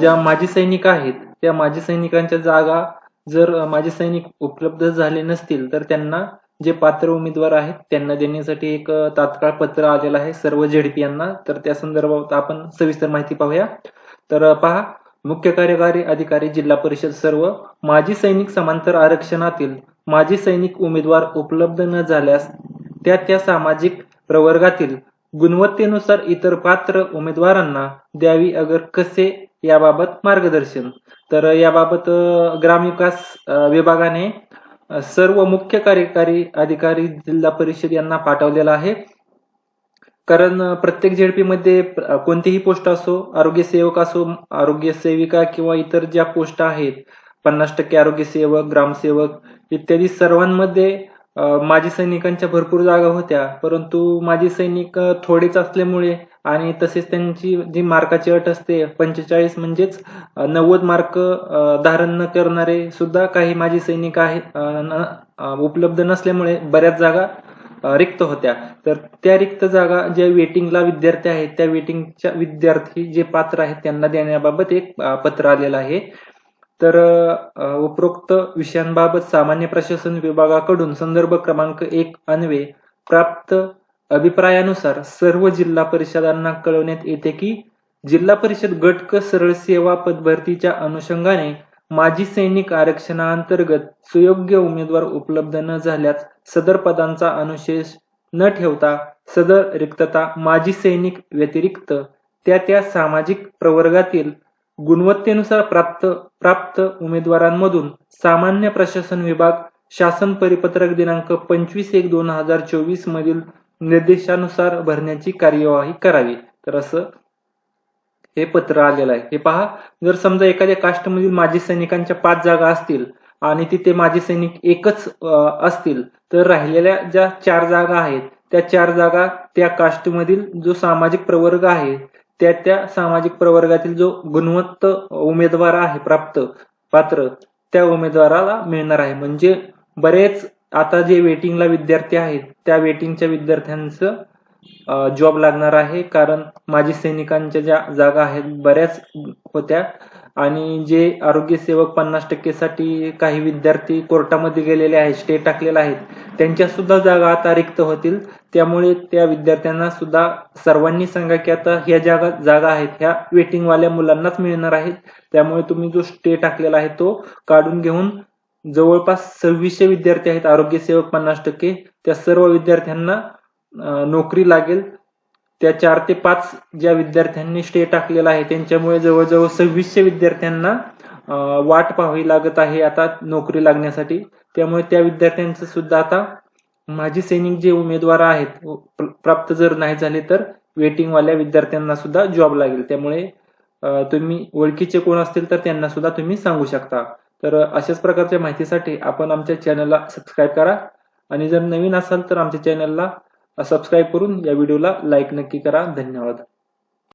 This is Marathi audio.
ज्या माजी सैनिक आहेत त्या माजी सैनिकांच्या जागा जर माजी सैनिक उपलब्ध झाले नसतील तर त्यांना जे पात्र उमेदवार आहेत त्यांना देण्यासाठी एक तात्काळ पत्र आलेलं आहे सर्व झेडपी यांना. तर त्या संदर्भात आपण सविस्तर माहिती पाहूया. तर पहा मुख्य कार्यकारी अधिकारी जिल्हा परिषद सर्व माजी सैनिक समांतर आरक्षणातील माजी सैनिक उमेदवार उपलब्ध न झाल्यास त्या त्या सामाजिक प्रवर्गातील गुणवत्तेनुसार इतर पात्र उमेदवारांना द्यावी अगर कसे याबाबत मार्गदर्शन. तर याबाबत ग्रामविकास विभागाने सर्व मुख्य कार्यकारी अधिकारी जिल्हा परिषद यांना पाठवलेला आहे. कारण प्रत्येक झेडपी मध्ये कोणतीही पोस्ट असो आरोग्य सेवक असो आरोग्य सेविका किंवा इतर ज्या पोस्ट आहेत पन्नास टक्के आरोग्य सेवक ग्रामसेवक इत्यादी सर्वांमध्ये माजी सैनिकांच्या भरपूर जागा होत्या परंतु माजी सैनिक थोडेच असल्यामुळे आणि तसेच त्यांची जी मार्काची अट असते पंचेचाळीस म्हणजेच नव्वद मार्क धारण न करणारे सुद्धा काही माजी सैनिक आहेत उपलब्ध नसल्यामुळे बऱ्याच जागा रिक्त होत्या. तर त्या रिक्त जागा ज्या वेटिंगला विद्यार्थी आहेत त्या वेटिंगच्या विद्यार्थी जे पात्र आहेत त्यांना देण्याबाबत एक पत्र आलेलं आहे. तर उपरोक्त विषयांबाबत सामान्य प्रशासन विभागाकडून संदर्भ क्रमांक एक अन्वे प्राप्त अभिप्रायानुसार सर्व जिल्हा परिषदांना कळवण्यात येते की जिल्हा परिषद गट क सरळ सेवा पदभरतीच्या अनुषंगाने माजी सैनिक आरक्षणाअंतर्गत सुयोग्य उमेदवार उपलब्ध न झाल्यास सदर पदांचा अनुशेष न ठेवता सदर रिक्तता माजी सैनिक व्यतिरिक्त त्या त्या सामाजिक प्रवर्गातील गुणवत्तेनुसार प्राप्त प्राप्त उमेदवारांमधून सामान्य प्रशासन विभाग शासन परिपत्रक दिनांक पंचवीस एक दोन हजार चोवीस मधील निर्देशानुसार भरण्याची कार्यवाही करावी. तर असं हे पत्र आलेलं आहे. हे पहा जर समजा एखाद्या कास्टमधील माजी सैनिकांच्या पाच जागा असतील आणि तिथे माजी सैनिक एकच असतील तर राहिलेल्या ज्या चार जागा आहेत त्या चार जागा त्या कास्टमधील जो सामाजिक प्रवर्ग आहे त्या त्या सामाजिक प्रवर्गातील जो गुणवत्त उमेदवार आहे प्राप्त पात्र त्या उमेदवाराला मिळणार आहे. म्हणजे बरेच आता जे वेटिंगला विद्यार्थी आहेत त्या वेटिंगच्या विद्यार्थ्यांचं जॉब लागणार आहे. कारण माजी सैनिकांच्या ज्या जागा आहेत बऱ्याच होत्या. आणि जे आरोग्य सेवक पन्नास टक्केसाठी काही विद्यार्थी कोर्टामध्ये गेलेले आहेत स्टे टाकलेला आहेत त्यांच्या सुद्धा जागा आता रिक्त होतील. त्यामुळे त्या विद्यार्थ्यांना सुद्धा सर्वांनी सांगा की आता ह्या जागा जागा आहेत. ह्या वेटिंगवाल्या मुलांनाच मिळणार आहेत. त्यामुळे तुम्ही जो स्टे टाकलेला आहे तो काढून घेऊन जवळपास सव्वीसशे विद्यार्थी आहेत. आरोग्य सेवक पन्नास टक्के. त्या सर्व विद्यार्थ्यांना नोकरी लागेल. त्या चार ते पाच ज्या विद्यार्थ्यांनी स्टे टाकलेला आहे त्यांच्यामुळे जवळजवळ सव्वीसशे विद्यार्थ्यांना वाट पाहावी लागत आहे आता नोकरी लागण्यासाठी. त्यामुळे त्या विद्यार्थ्यांचं सुद्धा आता माजी सैनिक जे उमेदवार आहेत प्राप्त जर नाही झाले तर वेटिंग वाल्या विद्यार्थ्यांना सुद्धा जॉब लागेल. त्यामुळे तुम्ही ओळखीचे कोण असतील तर त्यांना सुद्धा तुम्ही सांगू शकता. तर अशाच प्रकारच्या माहितीसाठी आपण आमच्या चॅनलला सबस्क्राईब करा. आणि जर नवीन असाल तर आमच्या चॅनलला सबस्क्राईब करून या व्हिडिओला लाईक नक्की करा. धन्यवाद.